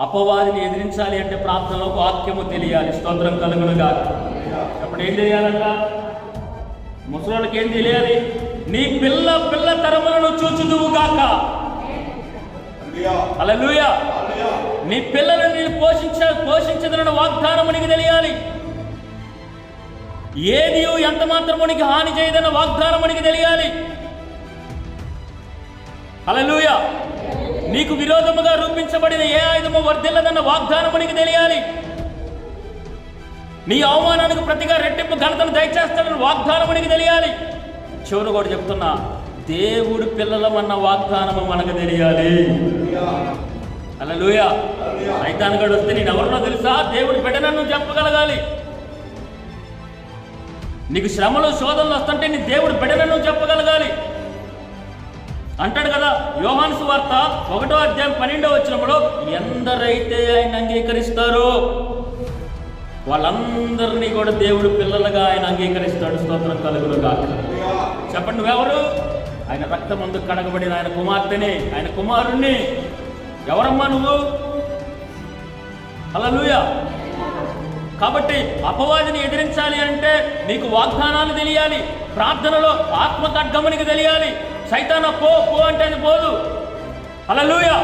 అపవాదిని ఎదిరించాలి అంటే ప్రార్థనలో వాక్యము తెలియాలి. స్తోత్రం కలుగునుగా అప్పుడు ఏం చేయాలంట ముసలోళ్ళకి ఏం తెలియాలి? నీ పిల్ల పిల్ల తరములను చూచుదువు కాక అలా నీ పిల్లలను నేను పోషించ పోషించదనని వాగ్దానము నీకు తెలియాలి. ఏది ఎంత మాత్రము నీకు హాని చేయదన్న వాగ్దానము నీకు తెలియాలి. అలా నీకు విరోధముగా రూపించబడిన ఏ ఆయుధము వర్ధిల్లదన్న వాగ్దానము నీకు తెలియాలి. నీ అవమానానికి ప్రతిగా రెట్టింపు ఘనతను దయచేస్తాడని వాగ్దానము నీకు తెలియాలి. చివరి కూడా చెప్తున్నా దేవుడు పిల్లలమన్న వాగ్దానము మనకు తెలియాలి. అలా సైతాన్ గడు వస్తే నేను ఎవరినో తెలుసా? దేవుడు బిడ్డనన్ను చెప్పగలగాలి. నీకు శ్రమలు శోధనలు వస్తుంటే నీ దేవుడు బిడ్డనన్ను చెప్ప అంటాడు కదా యోహాను సువార్త ఒకటో అధ్యాయం పన్నెండో వచ్చినప్పుడు ఎందరైతే ఆయన అంగీకరిస్తారో వాళ్ళందరినీ కూడా దేవుడు పిల్లలుగా ఆయన అంగీకరిస్తాడు. స్తోత్రం కలుగులు కాక చెప్పండి నువ్వెవరు ఆయన రక్తం ముందు కడగబడిన ఆయన కుమార్తెని ఆయన కుమారుణ్ణి. ఎవరమ్మా నువ్వు? హల్లెలూయా. కాబట్టి అపవాదిని ఎదిరించాలి అంటే నీకు వాగ్దానాలు తెలియాలి ప్రార్థనలో ఆత్మ ఖడ్గమునికి తెలియాలి. సైతాన పో పో అంటే అది పోదు. హల్లెలూయా.